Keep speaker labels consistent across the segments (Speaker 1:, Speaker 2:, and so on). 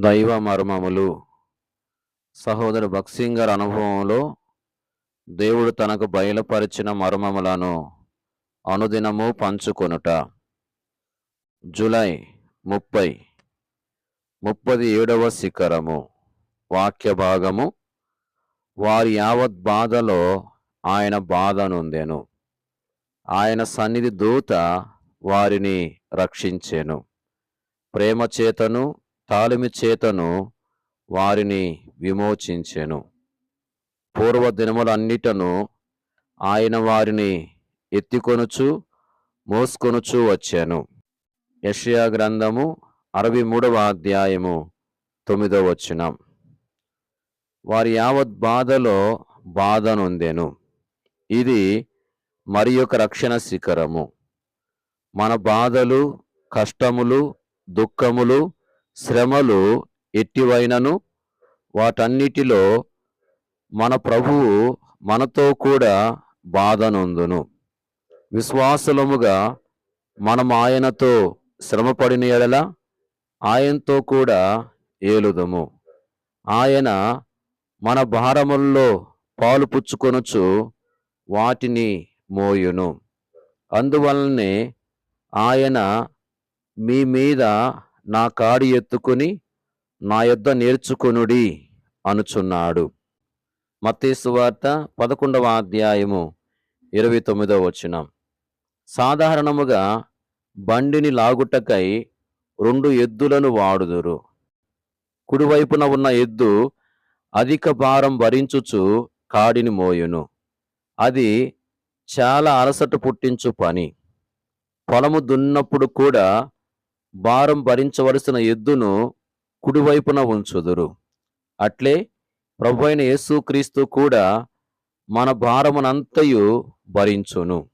Speaker 1: దైవ మర్మములు. సహోదరు భక్సింగర్ అనుభవంలో దేవుడు తనకు బయలుపరిచిన మర్మములను అనుదినము పంచుకొనుట. జూలై ముప్పై ముప్పది ఏడవ శిఖరము వాక్య భాగము. వారి యావత్ బాధలో ఆయన బాధనుందెను ఆయన సన్నిధి దూత వారిని రక్షించెను. ప్రేమ చేతను తాలిమి చేతను వారిని విమోచించెను. పూర్వ దినములన్నిటను ఆయన వారిని ఎత్తికొనుచు మోసుకొనుచు వచ్చాను. యెషయా గ్రంథము అరవై మూడవ అధ్యాయము తొమ్మిదవ వచనం. వారి యావత్ బాధలో బాధనుందెను ఇది మరి ఒక రక్షణ శిఖరము. మన బాధలు కష్టములు దుఃఖములు శ్రమలు ఎట్టివైనను వాటన్నిటిలో మన ప్రభువు మనతో కూడా బాధనొందును. విశ్వాసులముగా మనం ఆయనతో శ్రమపడిన ఎడల ఆయనతో కూడా ఏలుదము. ఆయన మన భారముల్లో పాలు పుచ్చుకొనుచు వాటిని మోయును. అందువలనే ఆయన మీ మీద నా కాడి ఎత్తుకుని నా యొద్ద నేర్చుకొనుడి అనుచున్నాడు. మత్తేసు వార్త పదకొండవ అధ్యాయము ఇరవై తొమ్మిదవ వచనం. సాధారణముగా బండిని లాగుటకై రెండు ఎద్దులను వాడుదురు. కుడివైపున ఉన్న ఎద్దు అధిక భారం భరించుచు కాడిని మోయును. అది చాలా అలసట పుట్టించు పని. పొలము దున్నప్పుడు కూడా భారం భరించవలసిన ఎద్దును కుడివైపున ఉంచుదురు. అట్లే ప్రభు అయిన యేసుక్రీస్తు కూడా మన భారమునంతయు భరించును.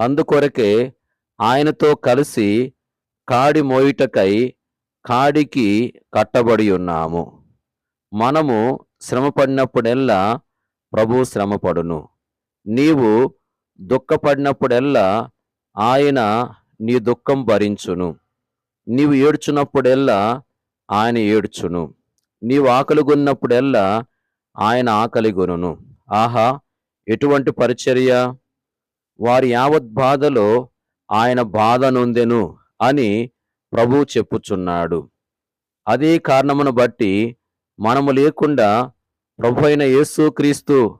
Speaker 1: అందుకొరకే ఆయనతో కలిసి కాడి మోయుటకై కాడికి కట్టబడి ఉన్నాము. మనము శ్రమపడినప్పుడెల్లా ప్రభు శ్రమపడును. నీవు దుఃఖపడినప్పుడెల్లా ఆయన నీ దుఃఖం భరించును. నీవు ఏడ్చున్నప్పుడెల్లా ఆయన ఏడ్చును. నీవు ఆకలిగొన్నప్పుడెల్లా ఆయన ఆకలిగొనును ఆహా ఎటువంటి పరిచర్య? వారి యావత్ బాధలో ఆయన బాధ నొందెను అని ప్రభువు చెప్పుచున్నాడు. అదే కారణమును బట్టి మనము లేకుండా ప్రభు అయిన యేసుక్రీస్తు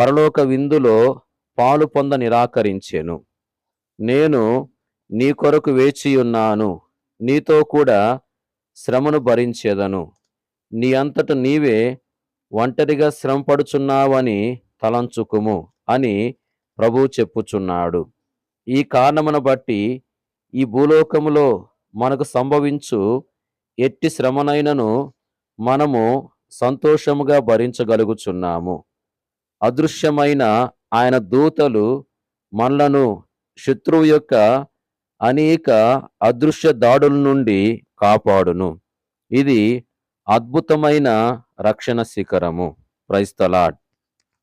Speaker 1: పరలోక విందులో పాలు పొంద నిరాకరించెను. నేను నీ కొరకు వేచి ఉన్నాను నీతో కూడా శ్రమను భరించేదను. నీ అంతట నీవే ఒంటరిగా శ్రమపడుచున్నావని తలంచుకుము అని ప్రభు చెప్పుచున్నాడు. ఈ కారణమును బట్టి ఈ భూలోకములో మనకు సంభవించు ఎట్టి శ్రమనైనను మనము సంతోషముగా భరించగలుగుచున్నాము. అదృశ్యమైన ఆయన దూతలు మనలను శత్రువు యొక్క అనేక అదృశ్య దాడుల నుండి కాపాడును. ఇది అద్భుతమైన రక్షణ శిఖరము. క్రైస్తలాడ్